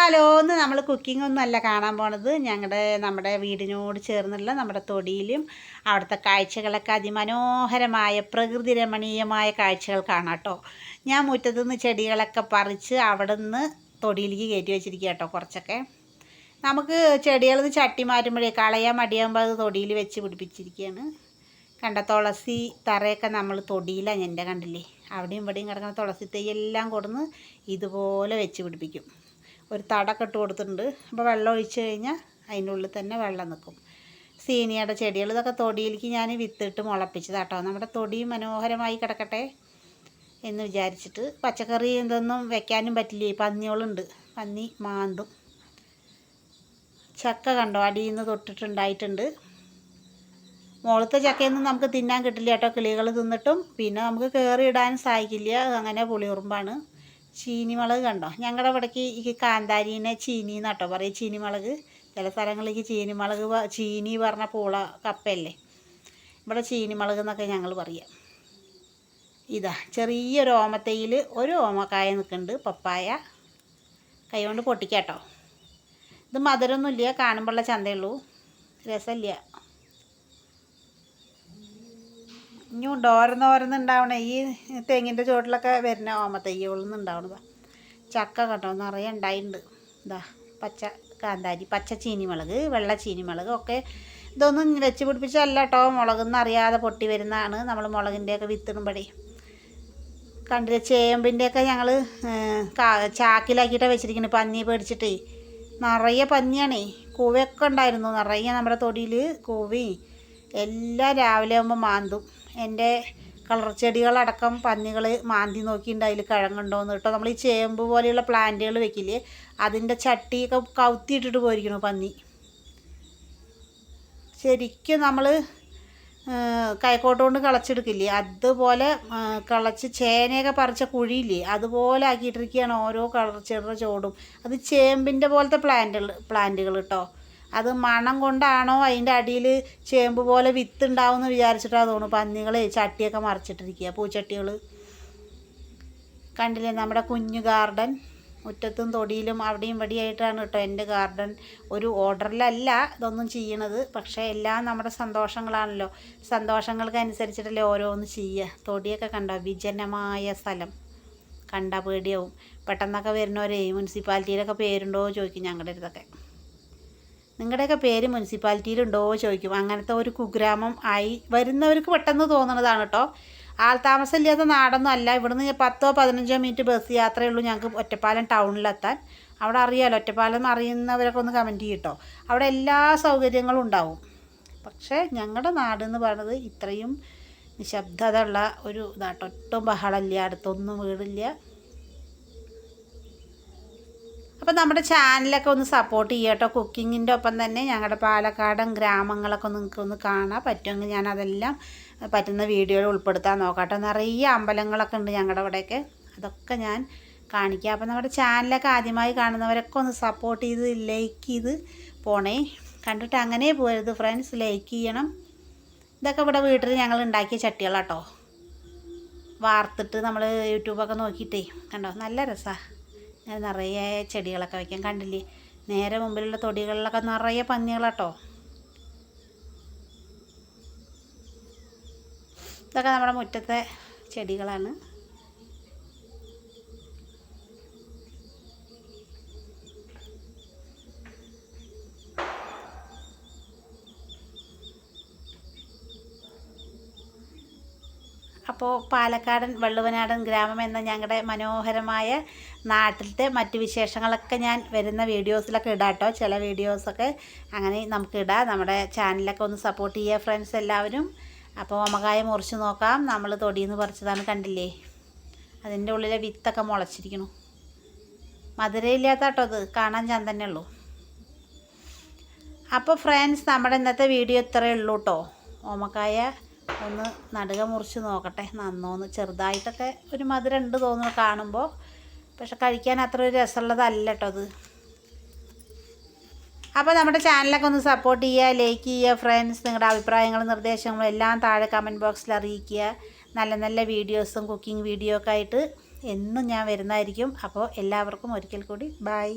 Hello എന്ന് നമ്മൾ cooking ഒന്നും അല്ല കാണാൻ പോണത്. ഞങ്ങളുടെ നമ്മുടെ വീടിനോട് ചേർന്നുള്ള നമ്മുടെ തൊടിയിലും അവിടുത്തെ കാഴ്ചകളൊക്കെ അതിമനോഹരമായ പ്രകൃതി രമണീയമായ കാഴ്ചകൾ കാണാം കേട്ടോ ഞാൻ മുറ്റത്തു നിന്ന് ചെടികളൊക്കെ പറിച്ച് അവിടെ നിന്ന് തൊടിയിലേക്ക് കയറ്റി വെച്ചിരിക്കുക കേട്ടോ കുറച്ചൊക്കെ. നമുക്ക് ചെടികൾ ചട്ടി മാറ്റുമ്പോഴേ കളയാൻ മടിയാകുമ്പോൾ അത് തൊടിയിൽ വെച്ച് പിടിപ്പിച്ചിരിക്കുകയാണ് കണ്ട തുളസി തറയൊക്കെ നമ്മൾ തൊടിയിലാണ് എന്റെ കണ്ടില്ലേ? അവിടെയും ഇവിടെയും കിടക്കുന്ന തുളസി തൈ എല്ലാം കൊടുന്ന് ഇതുപോലെ വെച്ച് പിടിപ്പിക്കും. ഒരു തടൊക്കെ ഇട്ട് കൊടുത്തിട്ടുണ്ട്. അപ്പോൾ വെള്ളം ഒഴിച്ച് കഴിഞ്ഞാൽ അതിന്റെ ഉള്ളിൽ തന്നെ വെള്ളം നിൽക്കും. സീനിയുടെ ചെടികൾ ഇതൊക്കെ തൊടിയിലേക്ക് ഞാൻ വിത്തിട്ട് മുളപ്പിച്ചതാട്ടോ. നമ്മുടെ തൊടി മനോഹരമായി കിടക്കട്ടെ എന്ന് വിചാരിച്ചിട്ട് പച്ചക്കറി എന്തൊന്നും വെക്കാനും പറ്റില്ല. പന്നികളുണ്ട്. പന്നി മാന്തും. ചക്ക കണ്ടോ? അടിയിൽ നിന്ന് തൊട്ടിട്ടുണ്ടായിട്ടുണ്ട്. മുകളത്തെ ചക്കയൊന്നും നമുക്ക് തിന്നാൻ കിട്ടില്ല കേട്ടോ. കിളികൾ തിന്നിട്ടും പിന്നെ നമുക്ക് കയറി ഇടാൻ സാധിക്കില്ല. അങ്ങനെ പുളിയുറുമ്പാണ്. ചീനിമുളക് കണ്ടോ? ഞങ്ങളുടെ ഇവിടേക്ക് ഈ കാന്താരീനെ ചീനി എന്നാട്ടോ പറയും ചീനിമുളക്. ചില സ്ഥലങ്ങളിലേക്ക് ചീനിമുളക് ചീനി പറഞ്ഞ പൂള കപ്പയല്ലേ? ഇവിടെ ചീനിമുളക് എന്നൊക്കെ ഞങ്ങൾ പറയാം. ഇതാ ചെറിയൊരു ഓമത്തയിൽ ഒരു ഓമക്കായ നിൽക്കുന്നുണ്ട് പപ്പായ. കൈ കൊണ്ട് പൊട്ടിക്കാട്ടോ. ഇത് മധുരമൊന്നുമില്ല കാണുമ്പോഴുള്ള ചന്തയുള്ളൂ. രസമില്ല ഇനി ഓരോന്നോരോന്ന് ഉണ്ടാവണം. ഈ തെങ്ങിന്റെ ചുവട്ടിലൊക്കെ വരുന്ന ഓമത്തയ്യകളിൽ നിന്ന് ഉണ്ടാവണതാ ചക്ക കണ്ടോ? നിറയെ ഉണ്ടായിട്ടുണ്ട് ഇതാ പച്ച കാന്താരി പച്ച ചീനിമുളക് വെള്ള ചീനിമുളക് ഒക്കെ ഇതൊന്നും വെച്ച് പിടിപ്പിച്ചല്ല കേട്ടോ മുളകെന്ന് അറിയാതെ പൊട്ടി വരുന്നതാണ് നമ്മൾ മുളകിന്റെയൊക്കെ വിത്തിടുമ്പോഴേ. കണ്ടില്ല? ചേമ്പിന്റെയൊക്കെ ഞങ്ങൾ ചാക്കിലാക്കിയിട്ടാണ് വെച്ചിരിക്കുന്നത് പന്നി പേടിച്ചിട്ടേ. നിറയെ പന്നിയാണേ. കൂവയൊക്കെ ഉണ്ടായിരുന്നു. നിറയെ നമ്മുടെ തൊടിയിൽ കൂവി എല്ലാം രാവിലെ ആകുമ്പോൾ മാന്തും. എന്റെ കളർ ചെടികളടക്കം പന്നികൾ മാന്തി നോക്കിയിട്ട് അതിൽ കിഴങ്ങുണ്ടോയെന്ന് കേട്ടോ. നമ്മൾ ഈ ചേമ്പ് പോലെയുള്ള പ്ലാന്റുകൾ വെക്കില്ലേ അതിന്റെ ചട്ടിയൊക്കെ കവുത്തിയിട്ടിട്ട് പോയിരിക്കണു പന്നി. ശരിക്കും നമ്മൾ കൈക്കോട്ട് കൊണ്ട് കിളച്ചെടുക്കില്ലേ അതുപോലെ കിളച്ച് ചേനയൊക്കെ പറിച്ച കുഴിയില്ലേ അതുപോലെ ആക്കിയിട്ടിരിക്കുകയാണ് ഓരോ കളർ ചെറുത ചോടും അത് ചേമ്പിന്റെ പോലത്തെ പ്ലാന്റുകൾ പ്ലാന്റുകൾ കേട്ടോ. അത് മണം കൊണ്ടാണോ അതിന്റെ അടിയിൽ ചേമ്പ് പോലെ വിത്ത് ഉണ്ടാവുമെന്ന് വിചാരിച്ചിട്ടാണ് തോന്നുന്നു. പന്നികളെ ചട്ടിയൊക്കെ മറിച്ചിട്ടിരിക്കുക. പൂച്ചട്ടികൾ. കണ്ടില്ലേ നമ്മുടെ കുഞ്ഞു ഗാർഡൻ? മുറ്റത്തും തൊടിയിലും അവിടെയും ഇവിടെയായിട്ടാണ് കേട്ടോ എന്റെ ഗാർഡൻ. ഒരു ഓർഡറിലല്ല ഇതൊന്നും ചെയ്യണത്. പക്ഷേ എല്ലാം നമ്മുടെ സന്തോഷങ്ങളാണല്ലോ. സന്തോഷങ്ങൾക്ക് അനുസരിച്ചിട്ടല്ലേ ഓരോന്ന് ചെയ്യുക. തൊടിയൊക്കെ കണ്ടോ? വിജനമായ സ്ഥലം. കണ്ട പേടിയാവും. പെട്ടെന്നൊക്കെ വരുന്നവരെ മുനിസിപ്പാലിറ്റിയിലൊക്കെ പേരുണ്ടോ ചോദിക്കും ഞങ്ങളുടെ അടുത്തൊക്കെ. നിങ്ങളുടെയൊക്കെ പേര് മുനിസിപ്പാലിറ്റിയിലുണ്ടോ ചോദിക്കും. അങ്ങനത്തെ ഒരു കുഗ്രാമം ആയി വരുന്നവർക്ക് പെട്ടെന്ന് തോന്നുന്നതാണ് കേട്ടോ. ആൾതാമസമില്ലാത്ത നാടൊന്നും അല്ല. ഇവിടുന്ന് പത്തോ പതിനഞ്ചോ മിനിറ്റ് ബസ് യാത്രയേ ഉള്ളൂ ഞങ്ങൾക്ക് ഒറ്റപ്പാലം ടൗണിലെത്താൻ അവിടെ അറിയാലോ ഒറ്റപ്പാലം അറിയുന്നവരൊക്കെ ഒന്ന് കമന്റ് ചെയ്യട്ടോ. അവിടെ എല്ലാ സൗകര്യങ്ങളും ഉണ്ടാവും. പക്ഷേ ഞങ്ങളുടെ നാട് എന്ന് പറയുന്നത് ഇത്രയും നിശബ്ദത ഉള്ള ഒരു ഇതാട്ടോ. ഒട്ടും ബഹളമില്ല. അടുത്തൊന്നും വീടില്ല. അപ്പോൾ നമ്മുടെ ചാനലൊക്കെ ഒന്ന് സപ്പോർട്ട് ചെയ്യുക കേട്ടോ. കുക്കിങ്ങിന്റെ ഒപ്പം തന്നെ ഞങ്ങളുടെ പാലക്കാടൻ ഗ്രാമങ്ങളൊക്കെ നിങ്ങൾക്ക് ഒന്ന് കാണാൻ പറ്റുമെങ്കിൽ ഞാൻ അതെല്ലാം പറ്റുന്ന വീഡിയോയിൽ ഉൾപ്പെടുത്താൻ നോക്കാം കേട്ടോ. നിറയെ അമ്പലങ്ങളൊക്കെ ഉണ്ട് ഞങ്ങളുടെ ഇവിടെയൊക്കെ. അതൊക്കെ ഞാൻ കാണിക്കാം. അപ്പോൾ നമ്മുടെ ചാനലൊക്കെ ആദ്യമായി കാണുന്നവരൊക്കെ ഒന്ന് സപ്പോർട്ട് ചെയ്ത് ലൈക്ക് ചെയ്ത് പോണേ. കണ്ടിട്ട് അങ്ങനെ പോരുത് ഫ്രണ്ട്സ് ലൈക്ക് ചെയ്യണം. ഇതൊക്കെ ഇവിടെ വീട്ടിൽ ഞങ്ങൾ ഉണ്ടാക്കിയ ചട്ടികളാട്ടോ. വാർത്തിട്ട് നമ്മൾ യൂട്യൂബൊക്കെ നോക്കിയിട്ടേ കണ്ടോ? നല്ല രസമാണ് ഞാൻ നിറയെ ചെടികളൊക്കെ വയ്ക്കാൻ കണ്ടില്ലേ? നേരെ മുമ്പിലുള്ള തൊടികളിലൊക്കെ നിറയെ പന്നികളാട്ടോ. ഇതൊക്കെ നമ്മുടെ മുറ്റത്തെ ചെടികളാണ്. അപ്പോൾ പാലക്കാടൻ വള്ളുവനാടൻ ഗ്രാമം എന്ന ഞങ്ങളുടെ മനോഹരമായ നാട്ടിലത്തെ മറ്റ് വിശേഷങ്ങളൊക്കെ ഞാൻ വരുന്ന വീഡിയോസിലൊക്കെ ഇടാട്ടോ. ചില വീഡിയോസൊക്കെ അങ്ങനെ നമുക്ക് ഇടാം. നമ്മുടെ ചാനലൊക്കെ ഒന്ന് സപ്പോർട്ട് ചെയ്യുക ഫ്രണ്ട്സ് എല്ലാവരും. അപ്പോൾ ഓമകായ മുറിച്ച് നോക്കാം. നമ്മൾ തൊടിയെന്ന് പറിച്ചതാണ് കണ്ടില്ലേ? അതിന്റെ ഉള്ളിലെ വിത്തൊക്കെ മുളച്ചിരിക്കണു. മധുരയില്ലാത്ത കേട്ടോ അത്. കാണാൻ ഞാൻ തന്നെ ഉള്ളൂ. അപ്പോൾ ഫ്രണ്ട്സ് നമ്മുടെ ഇന്നത്തെ വീഡിയോ ഇത്രയേ ഉള്ളൂ കേട്ടോ ഓമക്കായ ഒന്ന് നടുക മുറിച്ച് നോക്കട്ടെ. നന്നോന്ന് ചെറുതായിട്ടൊക്കെ ഒരു മധുരം ഉണ്ട് തോന്നുന്നു കാണുമ്പോൾ പക്ഷെ കഴിക്കാൻ അത്ര ഒരു രസമുള്ളതല്ല കേട്ടോ അത്. അപ്പോൾ നമ്മുടെ ചാനലൊക്കെ ഒന്ന് സപ്പോർട്ട് ചെയ്യുക ലൈക്ക് ചെയ്യുക ഫ്രണ്ട്സ് നിങ്ങളുടെ അഭിപ്രായങ്ങളും നിർദ്ദേശങ്ങളും എല്ലാം താഴെ കമന്റ് ബോക്സിൽ അറിയിക്കുക. നല്ല നല്ല വീഡിയോസും കുക്കിംഗ് വീഡിയോ ഒക്കെ ആയിട്ട് എന്നും ഞാൻ വരുന്നതായിരിക്കും. അപ്പോൾ എല്ലാവർക്കും ഒരിക്കൽ കൂടി ബായ്